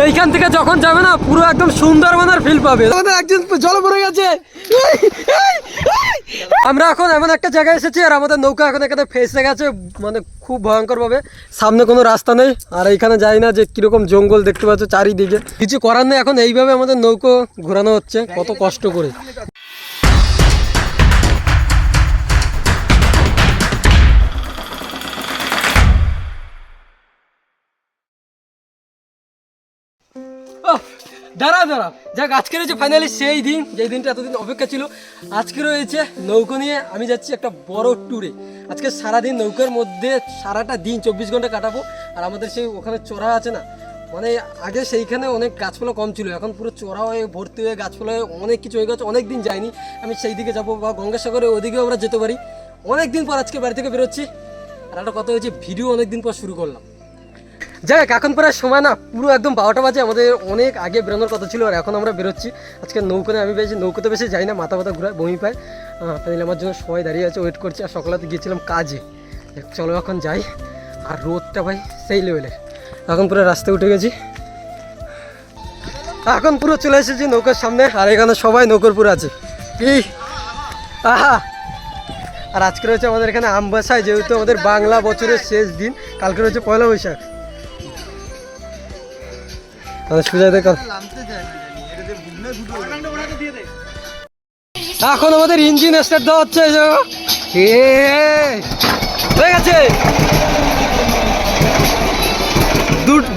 এইখান থেকে যখন যাবে না পুরো একদম সুন্দরবনের ফিল পাবে। আমাদের একজন জল পড়ে গেছে। আমরা এখন এমন একটা জায়গায় এসেছি আর আমাদের নৌকা এখন এখানে ফেসে গেছে মানে খুব ভয়ঙ্কর ভাবে সামনে কোনো রাস্তা নেই আর এইখানে যাই না যে কীরকম জঙ্গল দেখতে পাচ্ছ চারিদিকে। কিছু করার নেই এখন এইভাবে আমাদের নৌকো ঘোরানো হচ্ছে কত কষ্ট করে। দাঁড়া দাঁড়া। যাক আজকে রয়েছে ফাইনালি সেই দিন, যেই দিনটা এতদিন অপেক্ষা ছিল, আজকে রয়েছে নৌকো নিয়ে আমি যাচ্ছি একটা বড় ট্যুরে আজকে সারাদিন নৌকার মধ্যে সারাটা দিন চব্বিশ ঘণ্টা কাটাবো, আর আমাদের সেই ওখানে চড়া আছে না মানে আগে সেইখানে অনেক গাছপালা কম ছিল, এখন পুরো চড়া হয়ে, ভর্তি হয়ে গাছপালা হয়ে অনেক কিছু হয়ে গেছে অনেক দিন যাইনি। আমি সেই দিকে যাব বা গঙ্গাসাগরে ওদিকেও আমরা যেতে পারি। অনেক দিন পর আজকে বাড়ি থেকে বেরোচ্ছি। আর একটা কথা হয়েছে ভিডিও অনেক দিন পর শুরু করলাম। যাই হোক এখন প্রায় সময় না, পুরো একদম বারোটা বাজে। আমাদের অনেক আগে বেরোনোর কথা ছিল আর এখন আমরা বেরোচ্ছি। আজকে নৌকোতে আমি বেশি নৌকোতে বেশি যাই না, মাথা মাথা ঘুরায়, বমি পায়। তাই আমার জন্য সবাই দাঁড়িয়ে আছে ওয়েট করছি। আর সকালে গিয়েছিলাম কাজে। চলো এখন যাই। আর রোদটা ভাই সেই লেভেলের এখন পুরো রাস্তায় উঠে গেছি। এখন পুরো চলে এসেছি নৌকার সামনে, আর এখানে সবাই নৌকোর পুরো আছে। কি আহা! আর আজকে রয়েছে আমাদের এখানে আমবাসায় যেহেতু আমাদের বাংলা বছরের শেষ দিন, কালকে রয়েছে পয়লা বৈশাখ। এখন আমাদের ইঞ্জিন স্টার্ট দেওয়া হচ্ছে হয়ে গেছে।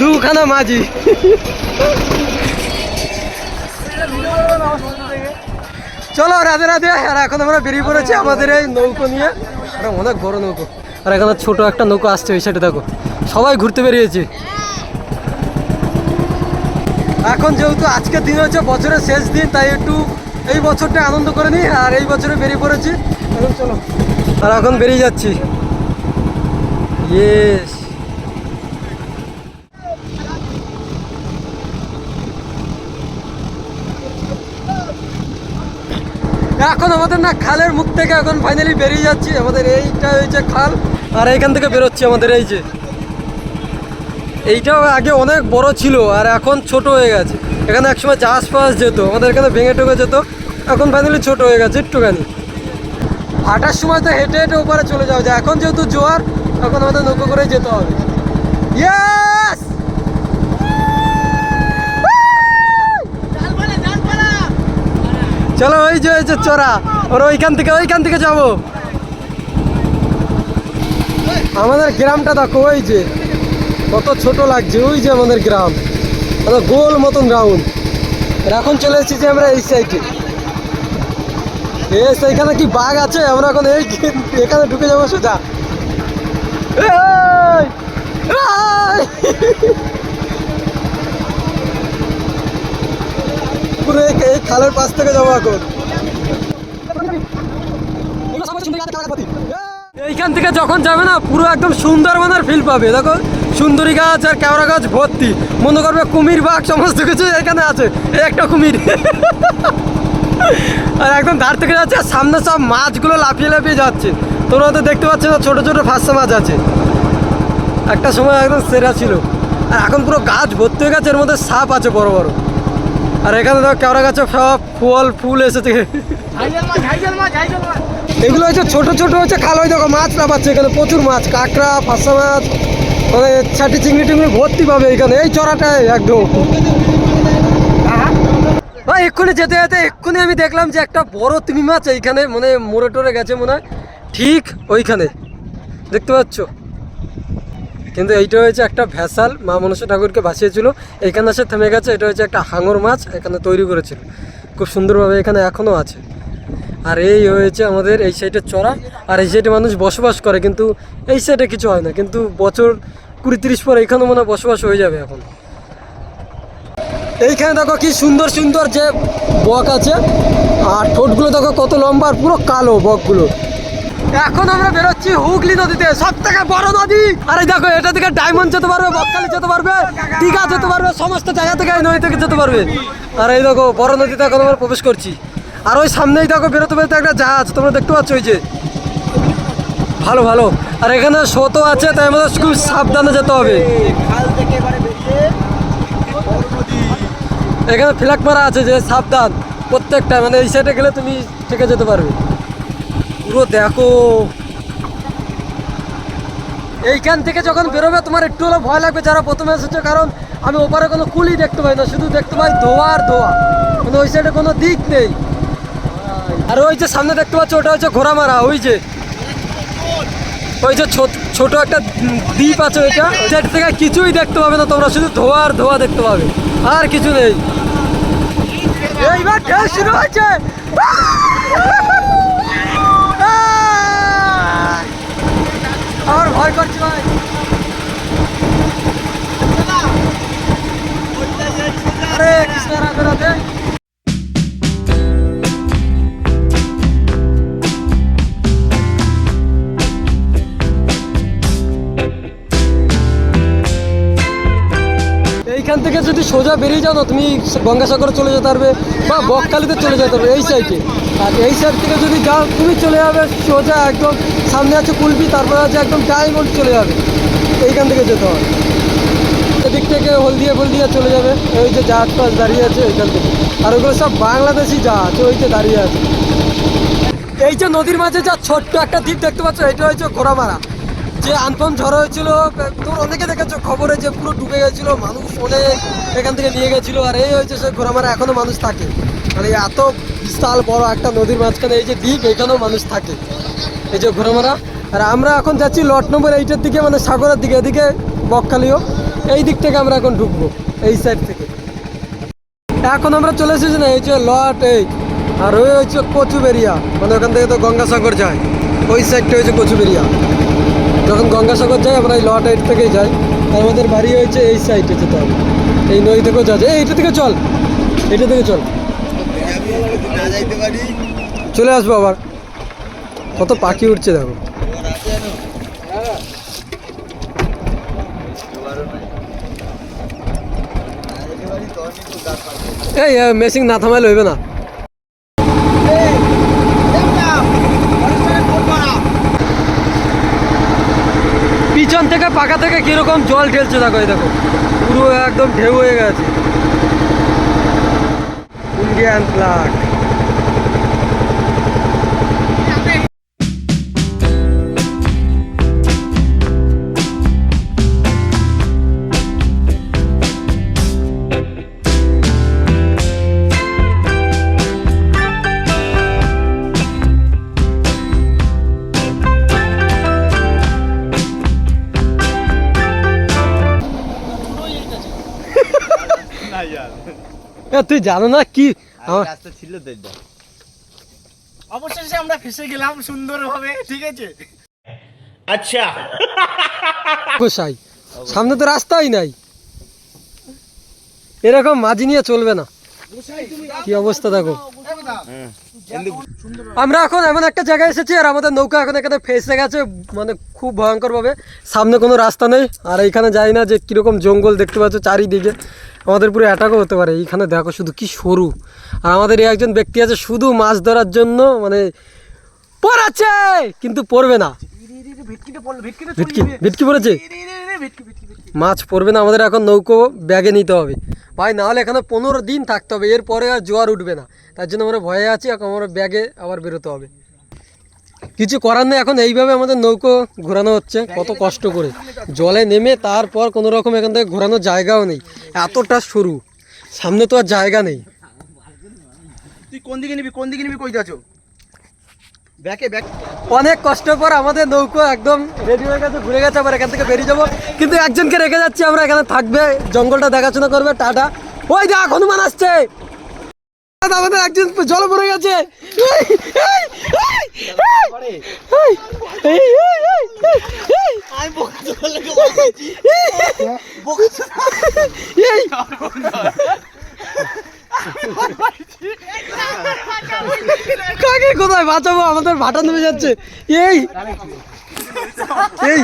দুখানা মাঝি। চলো, রাধে রাধে। আর এখন আমরা বেরিয়ে পড়েছি আমাদের এই নৌকো নিয়ে। এটা অনেক বড় নৌকো। আর এখানে ছোট একটা নৌকো আসছে, ওই সাইডে দেখো। সবাই ঘুরতে বেরিয়েছে। এখন যেহেতু আজকের দিন হচ্ছে বছরের শেষ দিন, তাই একটু এই বছরটা আনন্দ করে নিই আর এই বছরে বেরিয়ে পড়েছি। এখন চলো। আর এখন বেরিয়ে যাচ্ছি। ইয়েস এখন আমাদের না খালের মুখ থেকে এখন ফাইনালি বেরিয়ে যাচ্ছি। আমাদের এইটা হয়েছে খাল। আর এইখান থেকে বেরোচ্ছি আমাদের এই যে। এইটাও আগে অনেক বড় ছিল আর এখন ছোট হয়ে গেছে। এখানে একসময় জাহাজ ফাহাজ যেত, আমাদের এখানে ভেঙে টোকে যেত, এখন ফাইনালি ছোট হয়ে গেছে একটুখানি। হাঁটার সময় তো হেঁটে হেঁটে ওপারে চলে যাওয়া যায়, এখন যেহেতু জোয়ার, এখন আমাদের নৌকো করেই যেতে হবে। চলো ওই যে ওই যে চোরা ওর ওইখান থেকে ওইখান থেকে যাব। আমাদের গ্রামটা দেখো, ওই যে। কত ছোট লাগছে, ওই যে আমাদের গ্রাম। কত গোল মতন গ্রাউন্ড আর এখন চলে এসেছি আমরা এই সাইডে এখানে কি বাঘ আছে? আমরা এখন এই এখানে ঢুকে যাব সোজা! পুরো এই খালের পাশ থেকে যাব এখন। এইখান থেকে যখন যাবে না, পুরো একদম সুন্দরবনের ফিল পাবে। দেখো, সুন্দরী গাছ আর কেওড়া গাছ ভর্তি। মনে করবে কুমির, বাঘ, সমস্ত কিছু এখানে আছে। এই একটা কুমির। আর একদম ধার থেকে যাচ্ছে, আর সামনে সব মাছগুলো লাফিয়ে লাফিয়ে যাচ্ছে। তোমরা তো দেখতে পাচ্ছ না, ছোটো ছোটো ফাঁসা মাছ আছে। একটা সময় একদম সেরা ছিল। আর এখন পুরো গাছ ভর্তি হয়ে গেছে, এর মধ্যে সাপ আছে বড় বড়। আর এখানে দেখো কেওড়া গাছে সব ফল, ফুল এসেছে। এগুলো হচ্ছে ছোট ছোট হচ্ছে খাল। ওই দেখো, মাছ না পাচ্ছে এখানে, প্রচুর মাছ, কাঁকড়া ফাঁসা মাছ মানে ছাটি চিংড়ি টিংড়ি ভর্তি পাবে এখানে। এই চড়াটায় একদম। ভাই এক্ষুনি যেতে যেতে এক্ষুনি আমি দেখলাম যে একটা বড় তিমি মাছ এইখানে মানে মোড়ে টোরে গেছে মনে হয়। ঠিক ওইখানে। দেখতে পাচ্ছ? কিন্তু এইটা হয়েছে একটা ভ্যাসাল মা মনসা ঠাকুরকে ভাসিয়েছিল। এইখানে এসে থেমে গেছে, এটা হচ্ছে একটা হাঙর মাছ, এখানে তৈরি করেছিল। খুব সুন্দরভাবে এখানে এখনও আছে। আর এই হয়েছে আমাদের এই সাইডে চড়া, আর এই সাইডে মানুষ বসবাস করে, কিন্তু এই সাইডে কিছু হয় না, কিন্তু বছর কুড়ি তিরিশ পর এখানে মনে বসবাস হয়ে যাবে এখন। এইখানে দেখো কি সুন্দর সুন্দর যে বক আছে, আর ঠোঁটগুলো দেখো কত লম্বা আর পুরো কালো বকগুলো। এখন আমরা বেরোচ্ছি হুগলি নদীতে সব থেকে বড় নদী। আরে দেখো, এটা থেকে ডায়মন্ড যেতে পারবে, বকখালি যেতে পারবে, দীঘা যেতে পারবে, সমস্ত জায়গা থেকে নদী থেকে যেতে পারবে। আর এই দেখো, বড় নদীতে এখন আমরা প্রবেশ করছি। আর ওই সামনেই দেখো বেরোতে বেরোতে একটা জাহাজ, তোমরা দেখতে পাচ্ছ ওই যে। ভালো ভালো। আর এখানে স্রোতও আছে, তাই আমাদের খুব সাবধানে যেতে হবে। এখানে ফ্ল্যাগ মারা আছে যে সাবধান, প্রত্যেকটা মানে এই সাইডে গেলে তুমি থেকে যেতে পারবে। পুরো দেখো। এইখান থেকে যখন বেরোবে, তোমার একটু হলেও ভয় লাগবে যারা প্রথমে এসেছে, কারণ আমি ওপারে কোনো কুলি দেখতে পাই না, শুধু দেখতে পাই ধোয়া আর ধোয়া। মানে ওই সাইডে কোনো দিক নেই। আর ওই যে সামনে দেখতে পাচ্ছ, ওটা হচ্ছে ঘোরা মারা ওই যে। ওই যে ছোট- একটা দ্বীপ আছে ওইটা। সেটা থেকে কিছুই দেখতে পাবে না তোমরা, শুধু ধোয়া আর ধোয়া দেখতে পাবে। আর কিছু নেই। এইবার শুরু হয়েছে। এইখান থেকে যদি সোজা বেরিয়ে যাও তুমি গঙ্গাসাগরে চলে যেতে পারবে বা বকখালিতে চলে যেতে পারবে, এই সাইডে আর এই সাইড থেকে যদি যাও, তুমি চলে যাবে সোজা একদম, সামনে আছে কুলপি, তারপরে আছে একদম ডায়মন্ড চলে যাবে। এইখান থেকে যেতে হবে। এদিক থেকে হলদিয়া ফলদিয়া চলে যাবে ওই যে জাহাজ পাস দাঁড়িয়ে আছে ওইখান থেকে। আর ওগুলো সব বাংলাদেশি জাহাজ, ওই যে দাঁড়িয়ে আছে। এই যে নদীর মাঝে যা ছোট্ট একটা দ্বীপ দেখতে পাচ্ছ, এটা হচ্ছে ঘোড়ামারা। যে আনফম ঝড় হয়েছিল তোমরা অনেকে দেখেছ খবরে যে পুরো ডুবে গেছিল, মানুষ অনেক এখান থেকে নিয়ে গেছিল, আর এই হয়েছে সে ঘোড়ামারা, এখনও মানুষ থাকে। মানে এত বিশাল বড় একটা নদীর মাঝখানে, এই যে দ্বীপ, এখানেও মানুষ থাকে। এই যে ঘোড়ামারা, আর আমরা এখন যাচ্ছি লট নম্বর এইটার দিকে মানে সাগরের দিকে, এদিকে বকখালিও। এই দিক থেকে আমরা এখন ঢুকবো, এই সাইড থেকে। এখন আমরা চলে এসেছি না, এই যে লট এই আর ওই হচ্ছে কচুবেরিয়া মানে ওখান থেকে তো গঙ্গাসাগর যায়। ওই সাইডটা হচ্ছে কচুবেরিয়া। যখন গঙ্গাসাগর যাই আমরা এই লট এইট থেকেই যাই। আমাদের বাড়ি হয়েছে এই সাইডে যেতে হবে। এই নদী থেকেও যাচ্ছে এই এইটা থেকে চল। এটা থেকে চল। চলে আসব আবার। কত পাখি উঠছে দেখো। এই মেশিন না থামাইলে হইবে না পিছন থেকে পাকা থেকে কীরকম জল ঢেলছে দেখো দেখো পুরো একদম ঢেউ হয়ে গেছে। ইন্ডিয়ান ফ্ল্যাগ তুই জানো না কি? রাস্তা ছিল তো অবশেষে আমরা ফেসে গেলাম সুন্দরভাবে ঠিক আছে? গোসাই সামনে তো রাস্তাই নাই। এরকম মাঝি নিয়ে চলবে না। কি অবস্থা দেখো। আমরা এখন এমন একটা জায়গায় এসেছি আর আমাদের নৌকা এখন এখানে ফেসে গেছে মানে খুব ভয়ঙ্কর ভাবে সামনে কোনো রাস্তা নেই আর এইখানে যাই না যে কীরকম জঙ্গল দেখতে পাচ্ছ চারিদিকে। আমাদের পুরো অ্যাটাকও হতে পারে এইখানে দেখো শুধু কি সরু। আর আমাদের এই একজন ব্যক্তি আছে শুধু মাছ ধরার জন্য মানে পড়াচ্ছে কিন্তু পড়বে না। ভিটকি পড়েছে? মাছ পড়বে না, আমাদের এখন নৌকো ব্যাগে নিতে হবে। ভাই, নাহলে এখানে পনেরো দিন থাকতে হবে, এরপরে আর জোয়ার উঠবে না। তার জন্য আমরা ভয়ে আছি, এখন আমরা ব্যাগে আবার বেরোতে হবে। কিছু করার নেই, এখন এইভাবে আমাদের নৌকো ঘোরানো হচ্ছে, কত কষ্ট করে। জলে নেমে তারপর কোনো রকম এখান থেকে ঘোরানোর জায়গাও নেই। এতটা সরু, সামনে তো আর জায়গা নেই। তুই কোন দিকে নিবি, কোন দিকে নিবি কই যাচ্ছ অনেক কষ্ট পর আমাদের নৌকো একদম রেডি হয়ে গেছে ঘুরে গেছে আবার এখান থেকে বেরিয়ে যাব কিন্তু একজনকে রেখে যাচ্ছি আমরা এখানে থাকবে জঙ্গলটা দেখাশোনা করবে টাটা ওই দেখ হনুমান আসছে আমাদের একজন জল পড়ে গেছে কাকে কোথায়? বাঁচাবো, আমাদের ভাটা নেমে যাচ্ছে। এই! এই!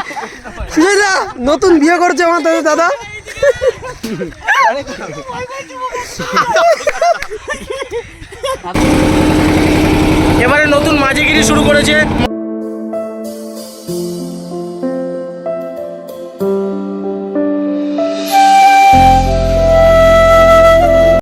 নতুন বিয়ে করছে আমার দাদা। এবারে নতুন মাঝিগিরি শুরু করেছে।